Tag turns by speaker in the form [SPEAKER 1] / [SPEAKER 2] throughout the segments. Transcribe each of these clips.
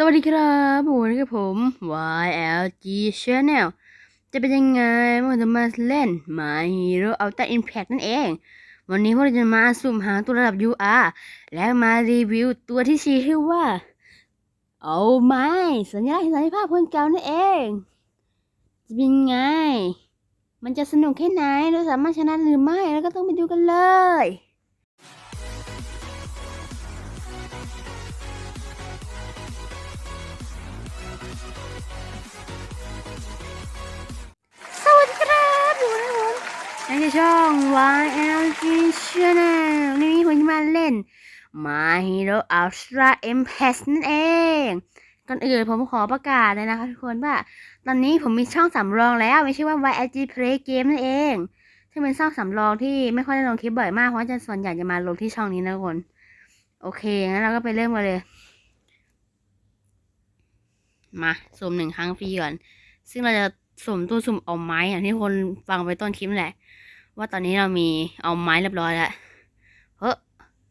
[SPEAKER 1] สวัสดีครับวันนี้กับผม YLG Channel จะเป็นยังไงเมื่อจะมาเล่น My Hero Ultra Impact นั่นเอง วันนี้พวกเราจะมาสุ่มหาตัวระดับ UR แล้วมารีวิวตัวที่ชื่อว่า เอาไม้สัญลักษณ์สันติภาพคนเก่านั่นเอง จะเป็นไง มันจะสนุกแค่ไหนเราสามารถชนะหรือไม่ แล้วก็ต้องไปดูกันเลย ในในช่อง YLG Channel นี่ผมจะมาเล่น My Hero Ultra Impact นั่นเอง ก่อนอื่นผมขอประกาศเลยนะคะทุกคนว่า ตอนนี้ผมมีช่องสำรองแล้วไม่ใช่ว่า YLG Play Game นั่นเอง ซึ่งเป็นช่องสำรองที่ไม่ค่อยได้ลงคลิปบ่อยมากเพราะว่าจะส่วนใหญ่จะมาลงที่ช่องนี้นะทุกคน โอเคงั้นเราก็ไปเริ่มกันเลย มาสุ่มหนึ่งครั้งฟรีก่อน ซึ่งเราจะสุ่มตู้สุ่มเอาไม้อย่างที่คนฟังไปต้นคลิปแหละ ว่าตอนนี้เรามีเอาไม้เรียบร้อยแล้วเฮ้ย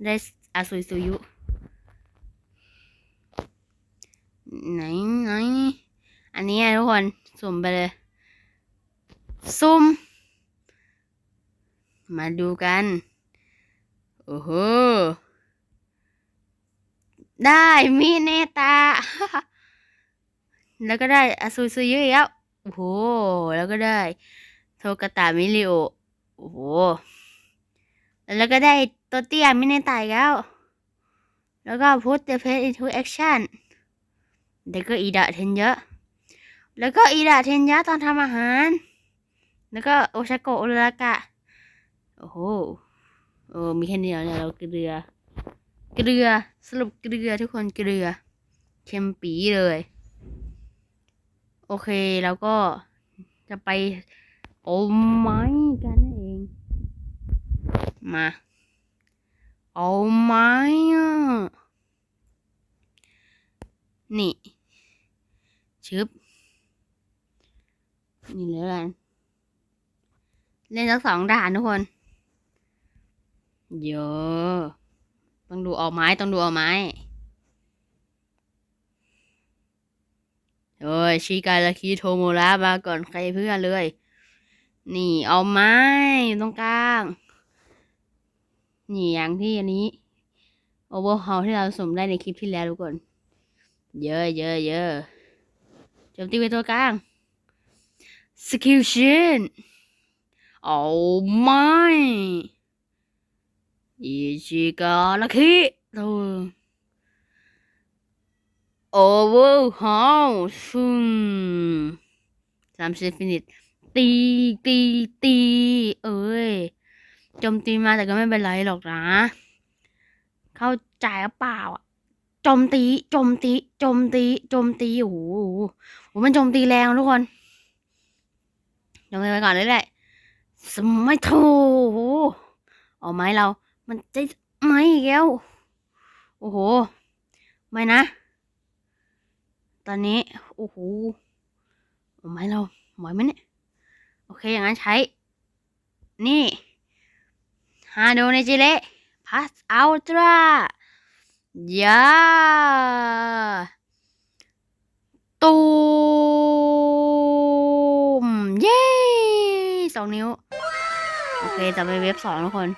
[SPEAKER 1] ได้อาซุยซุยุไหนไหนอันนี้อะทุกคนสุ่มไปเลยสุ่ม มาดูกัน โอ้โห ได้มีเนตา แล้วก็ได้อาซุยซุยุอีกแล้ว โอ้โห แล้วก็ได้ โทกตามิริโอ โอ้โห แล้วก็ได้ตัวเตี้ยไมิเนตายแล้ว แล้วก็พุทเ e เพ t อินทูแอคชั่นแล้วก็อีดาเทนเยอะ แล้วก็อีดาเทนเยอะตอนทำอาหาร แล้วก็โอชาโกะโอรากะ โอ้โหโอ้มีแค่นี้แล้วเนี่ยเราเกลือ เกลือ สรุปเกลือทุกคนเกลือ เค็มปีเลย โอเคแล้วก็จะไป โอ้ไม้กันเอง มา เอาไม้อะนี่ ชึบ นี่เลยกัน เล่นทั้งสองด่านทุกคน เยอะ ต้องดูเอาไม้ ต้องดูเอาไม้โอ้ยชิกาลาคิโทโมระมาก่อนใครเพื่อนเลย นี่เอาไม้ตรงกลาง นี่อย่างที่อันนี้โอเวอร์ฮอลที่เราสมได้ในคลิปที่แล้วทุกคน เยอะเยอะเยอะโจมตีไปตัวกลางสกิลชินเอาไม้อิชิกาลาคิตัวโอเวอร์ฮอลซุ่มสามสิบฟินิตตีตีตีเอ้ย โจมตีมาแต่ก็ไม่เป็นไรหรอกนะ เข้าใจหรือเปล่าอะโจมตีโจมตีโจมตีโจมตีโอ้โหโอ้มันโจมตีแรงทุกคนโจมตีไปก่อนเลยแหละสมัยโถเอาไม้เรา มันจะไม้อีกแล้ว โอ้โห ไม่นะ ตอนนี้ โอ้โหเอาไม้เราไหวไหมเนี่ย โอเค อย่างนั้นใช้ นี่ ฮาโดในจิเละพัสอัลตร้ายาตูมเย้สองนิ้ว โอเคจะไปเว็บสองทุกคน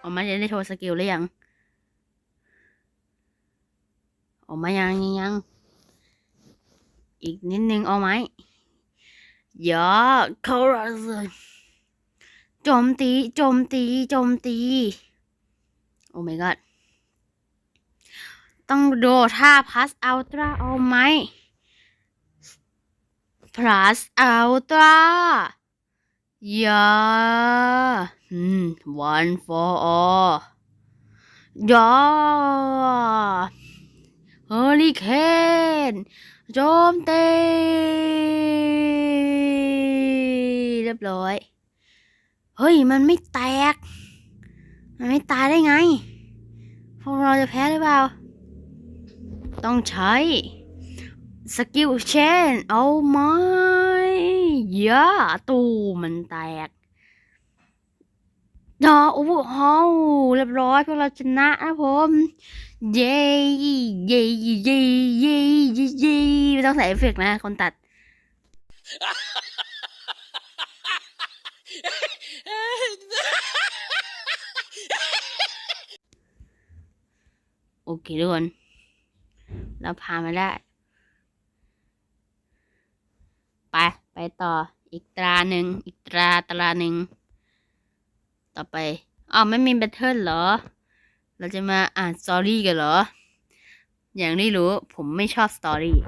[SPEAKER 1] ออกมาจะได้โทรสกิลหรือยัง ออกมายังยังยัง อีกนิดนึงเอาไหมย่าเข้าราเลย โจมตี โจมตี โจมตี โอ้ my god ต้องโดท่าพัสอัลตร้าเอาไหมพลัสอัลตร้าย่าอืม one for all อย่าเฮอริเคนโจมตีเรียบร้อย เฮ้ย มันไม่แตก มันไม่ตายได้ไง พวกเราจะแพ้หรือเปล่า ต้องใช้ สกิลเชนเอาไม้ย่าตูมันแตกดอโอ้โหเฮาเรียบร้อยพวกเราชนะนะผม เย้เย้เย้เย้เย้ไม่ต้องใส่เอฟเฟกต์นะ คนตัด โอเคทุกคน เราพามาได้ ไป ไปต่อ อีกตราหนึ่ง อีกตราตราหนึ่ง ต่อไปอ้าวไม่มีแบทเทิลเหรอ เราจะมาอ่านสตอรี่กันเหรอ อย่างที่รู้ ผมไม่ชอบสตอรี่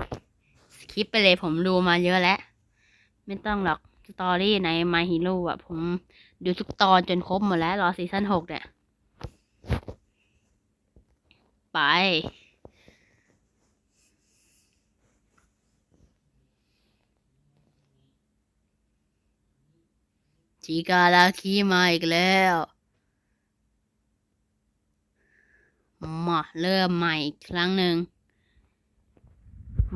[SPEAKER 1] สคิปไปเลยผมดูมาเยอะแล้ว ไม่ต้องหรอก สตอรี่ใน My Hero อะ ผม ดูทุกตอนจนครบหมดแล้วรอซีซั่นหกเนี่ย ไปชิกาลาคีมาอีกแล้ว มาเริ่มใหม่อีกครั้งหนึ่ง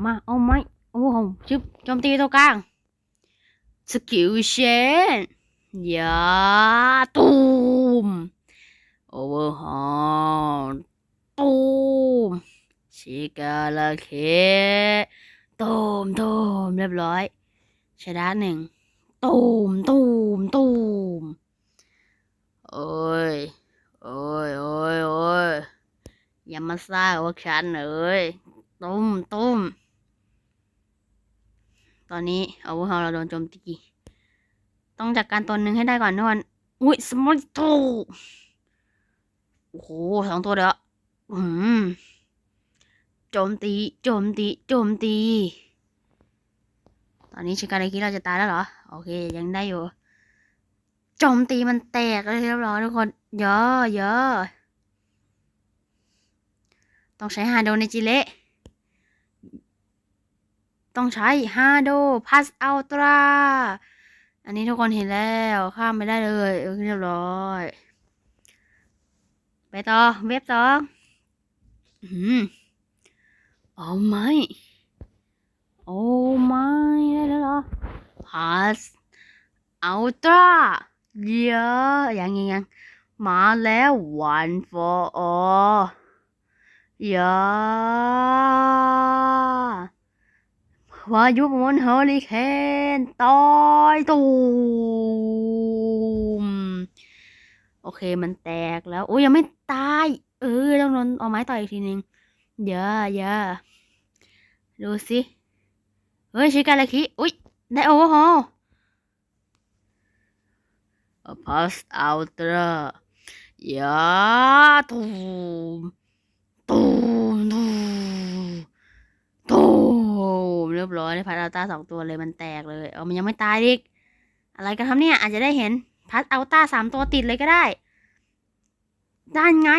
[SPEAKER 1] มาเอาไม้โอ้โหชึบโจมตีตัวกลาง สกิลเชน ยาตูมโอเวอร์ฮอลตูมชิกาลาเคตูมตูมเรียบร้อย ชนะหนึ่งตูมตูมตูมโอ้ย โอ้ยโอ้ยโอ้ยอย่ามาซ่าว่าฉันเลยตุ้มตุ้มตอนนี้เอาวุธเราโดนโจมตี ต้องจัดการตัวหนึ่งให้ได้ก่อนทุกคนอุ้ยสมอลโตโอ้โหสองตัวเด้ออืมโจมตี โจมตี โจมตี ตอนนี้ชิคาเรคิเราจะตายแล้วเหรอ โอเค ยังได้อยู่ โจมตีมันแตกเลยเรียบร้อยทุกคน เยอะเยอะต้องใช้ฮาโดในจิเละต้องใช้ฮาโดพัสอัลตรา อันนี้ทุกคนเห็นแล้วข้ามไม่ได้เลยโอเคเรียบร้อย ไปต่อเว็บสองอืมโอ้ไม่โอ้ไม่ได้แล้วเหรอ pass ultra เยอะยังยังยังมาแล้ว one for all เยอะ วายุมนเฮอริเคนตอยตูมโอเคมันแตกแล้ว โอ้ยยังไม่ตาย เออต้องโดนเอาไม้ต่อยอีกทีนึงเยอะเยอะดูสิเฮ้ยชิคาราคิอุ้ยได้โอเวอร์ฮอลพัสอัลตร้ายาตูมตูมตูมตูม เรียบร้อยได้พัสอัลต้าสองตัวเลยมันแตกเลยเอามันยังไม่ตายอีกอะไรกันครับเนี่ยอาจจะได้เห็นพัสอัลต้าสามตัวติดเลยก็ได้ด้านไง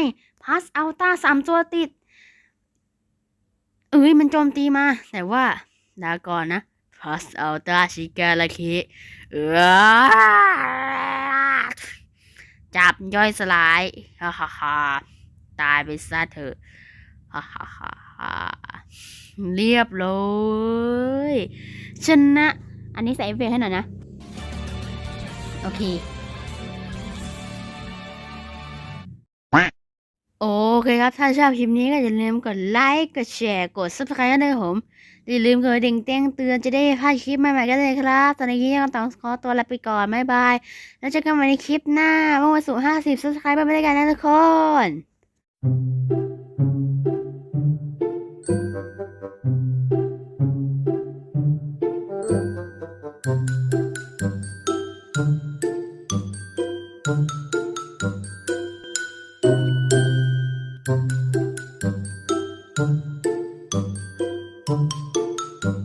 [SPEAKER 1] พัสอัลต้าสามตัวติด เอ้ยมันโจมตีมา แต่ว่าดาก่อนนะ plus ultra ชิกาลาคิเออจับย่อยสลายฮ่าฮ่าตายไปซะเถอะ ฮ่าฮ่าฮ่าเรียบร้อยชนะ อันนี้ใส่เอฟเฟกให้หน่อยนะ โอเค โอเคครับ ถ้าชอบคลิปนี้ก็อย่าลืมกดไลค์ กดแชร์ กด subscribe ด้วยผม อย่าลืมกดดิ่งแจ้งเตือนจะได้พลาดคลิปใหม่ๆกันเลยครับ ตอนนี้ยังต้องขอตัวลาไปก่อน บ๊ายบาย แล้วเจอกันใหม่ในคลิปหน้าเมื่อวันศุกร์ห้าสิบ subscribe ไปด้วยกันนะทุกคน